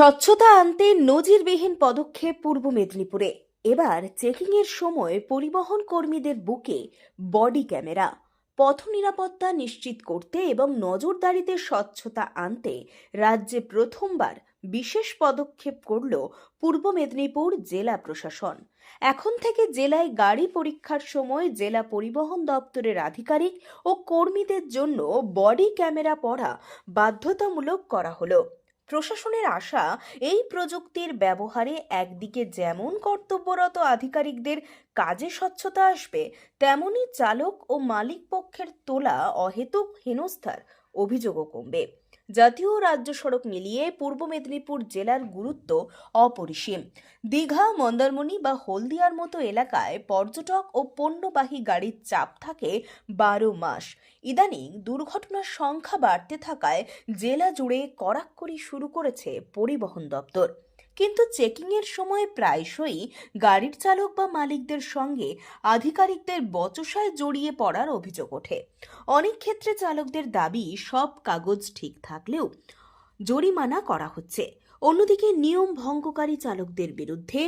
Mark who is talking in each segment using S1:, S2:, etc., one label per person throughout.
S1: স্বচ্ছতা আনতে নজিরবিহীন পদক্ষেপ পূর্ব মেদিনীপুরে। এবার চেকিংয়ের সময় পরিবহন কর্মীদের বুকে বডি ক্যামেরা। পথ নিরাপত্তা নিশ্চিত করতে এবং নজরদারিতে স্বচ্ছতা আনতে রাজ্যে প্রথমবার বিশেষ পদক্ষেপ করল পূর্ব মেদিনীপুর জেলা প্রশাসন। এখন থেকে জেলায় গাড়ি পরীক্ষার সময় জেলা পরিবহন দপ্তরের আধিকারিক ও কর্মীদের জন্য বডি ক্যামেরা পরা বাধ্যতামূলক করা হলো। প্রশাসনের আশা, এই প্রযুক্তির ব্যবহারে একদিকে যেমন কর্তব্যরত আধিকারিকদের কাজে স্বচ্ছতা আসবে, তেমনি চালক ও মালিক পক্ষের তোলা অহেতুক হেনস্থার অভিযোগও কমবে। জাতীয় রাজ্য সড়ক মিলিয়ে পূর্ব মেদিনীপুর জেলার গুরুত্ব অপরিসীম। দীঘা, মন্দারমণি বা হলদিয়ার মতো এলাকায় পর্যটক ও পণ্যবাহী গাড়ির চাপ থাকে বারো মাস। ইদানিং দুর্ঘটনার সংখ্যা বাড়তে থাকায় জেলা জুড়ে কড়াক্কড়ি শুরু করেছে পরিবহন দপ্তর। কিন্তু চেকিংয়ের সময় প্রায়শই গাড়ির চালক বা মালিকদের সঙ্গে আধিকারিকদের বচসায় জড়িয়ে পড়ার অভিযোগ ওঠে। অনেক ক্ষেত্রে চালকদের দাবি সব কাগজ ঠিক থাকলেও জরিমানা করা হচ্ছে। অন্যদিকে নিয়ম ভঙ্গকারী চালকদের বিরুদ্ধে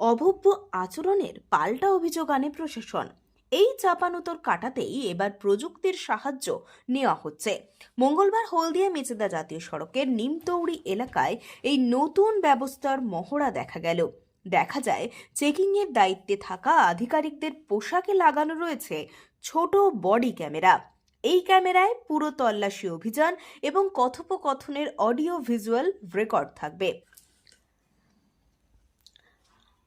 S1: অভব্য আচরণের পাল্টা অভিযোগ আনে প্রশাসন। এই চাপানুতর কাটাতেই এবার প্রযুক্তির সাহায্য নেওয়া হচ্ছে। মঙ্গলবার হলদিয়া মেচেদা জাতীয় সড়কের নিমতৌড়ি এলাকায় এই নতুন ব্যবস্থার মহড়া দেখা গেল। দেখা যায়, চেকিংয়ের দায়িত্বে থাকা আধিকারিকদের পোশাকে লাগানো রয়েছে ছোট বডি ক্যামেরা। এই ক্যামেরায় পুরো তল্লাশি অভিযান এবং কথোপকথনের অডিও ভিজুয়াল রেকর্ড থাকবে।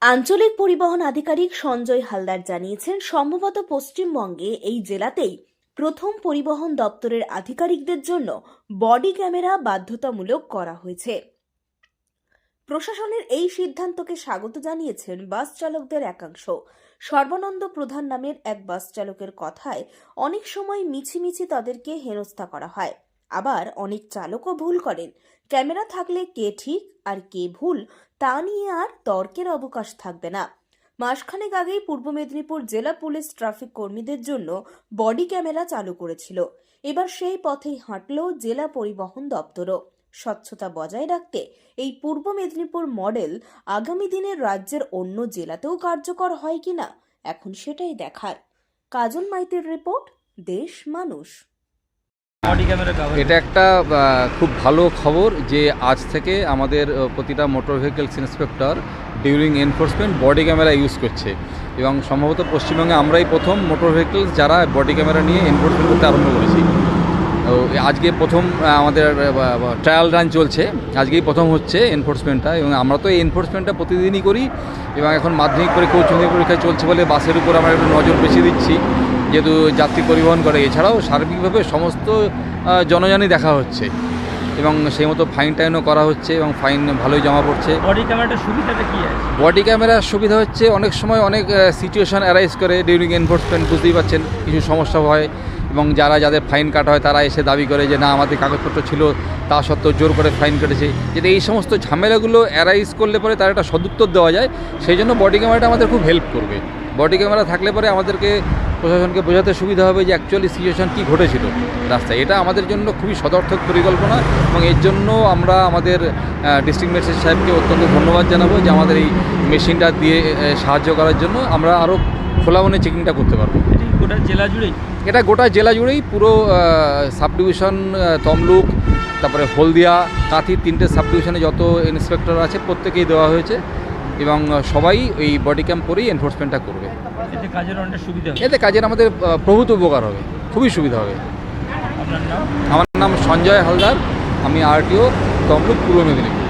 S1: আঞ্চলিক পরিবহন আধিকারিক সঞ্জয় হালদার জানিয়েছেন, সম্ভবত পশ্চিমবঙ্গে এই জেলাতেই প্রথম পরিবহন দপ্তরের আধিকারিকদের জন্য বডি ক্যামেরা বাধ্যতামূলক করা হয়েছে। প্রশাসনের এই সিদ্ধান্তকে স্বাগত জানিয়েছেন বাস চালকদের একাংশ। সর্বানন্দ প্রধান নামের এক বাস চালকের কথায় অনেক সময় মিছিমিছি তাদেরকে হেনস্থা করা হয়। আবার অনেক চালকও ভুল করেন। ক্যামেরা থাকলে কে ঠিক আর কে ভুল, তা নিয়ে আর তর্কের অবকাশ থাকবে না। মাসখানেক আগেই পূর্ব মেদিনীপুর জেলা পুলিশ ট্রাফিক কর্মীদের জন্য বডি ক্যামেরা চালু করেছিল। এবার সেই পথেই হাঁটল জেলা পরিবহন দপ্তরও। স্বচ্ছতা বজায় রাখতে এই পূর্ব মেদিনীপুর মডেল আগামী দিনে রাজ্যের অন্য জেলাতেও কার্যকর হয় কিনা, এখন সেটাই দেখার। কাজল মাইতির রিপোর্ট, দেশ মানুষ।
S2: এটা একটা খুব ভালো খবর যে আজ থেকে আমাদের প্রতিটা motor vehicles inspector during enforcement body camera use করছে। এবং সম্ভবত পশ্চিমবঙ্গে আমরাই প্রথম মোটর ভেহিকলস যারা বডি ক্যামেরা নিয়ে এনফোর্সমেন্ট করতে আরম্ভ করেছি। তো আজকে প্রথম আমাদের ট্রায়াল রান চলছে। আজকেই প্রথম হচ্ছে এনফোর্সমেন্টটা এবং আমরা তো এই এনফোর্সমেন্টটা প্রতিদিনই করি এবং এখন মাধ্যমিক পরীক্ষা, উচ্চ মাধ্যমিক পরীক্ষা চলছে বলে বাসের উপর আমরা একটু নজর বেশি দিচ্ছি। যেহেতু যাত্রী পরিবহন করে এছাড়াও সার্বিকভাবে সমস্ত আহ, জনজানই দেখা হচ্ছে। এবং সেই মতো ফাইন টাইনও করা হচ্ছে এবং ফাইন ভালোই জমা পড়ছে।
S3: বডি ক্যামেরাটার সুবিধাটা কি আছে?
S2: বডি ক্যামেরার সুবিধা হচ্ছে অনেক সময় অনেক সিচুয়েশন অ্যারাইজ করে ডিউরিং এনফোর্সমেন্ট বুঝতেই পারছেন কিছু সমস্যা হয়। এবং যারা যাদের ফাইন কাটা হয় তারা এসে দাবি করে যে না আমাদের কাগজপত্র ছিল তা সত্ত্বেও জোর করে ফাইন কেটেছে। যাতে এই সমস্ত ঝামেলাগুলো অ্যারাইজ করলে পরে তার একটা সদুত্তর দেওয়া যায় সেই জন্য বডি ক্যামেরাটা আমাদের খুব হেল্প করবে। বডি ক্যামেরা থাকলে পরে আমাদেরকে প্রশাসনকে বোঝাতে সুবিধা হবে যে অ্যাকচুয়ালি সিচুয়েশন কী ঘটেছিল রাস্তায়। এটা আমাদের জন্য খুবই সদর্থক পরিকল্পনা এবং এর জন্য আমরা আমাদের ডিস্ট্রিক্ট ম্যাজিস্ট্রেট সাহেবকে অত্যন্ত ধন্যবাদ জানাব যে আমাদের এই মেশিনটা দিয়ে সাহায্য করার জন্য আমরা আরও খোলা মনে চেকিংটা করতে পারব।
S3: গোটা জেলা জুড়েই?
S2: এটা গোটা জেলা জুড়েই পুরো সাব ডিভিশন তমলুক তারপরে হলদিয়া কাঁথি তিনটে সাব ডিভিশনে যত ইন্সপেক্টর আছে প্রত্যেকেই দেওয়া হয়েছে এবং সবাই এই বডি ক্যাম্প করেই এনফোর্সমেন্টটা করবে।
S3: এতে কাজের অনেক সুবিধা হবে।
S2: এতে কাজের আমাদের প্রভূত উপকার হবে। খুবই সুবিধা হবে।
S3: আপনার নাম?
S2: আমার নাম সঞ্জয় হালদার। আমি আরটিও তমলুক পূর্ব মেদিনীপুর।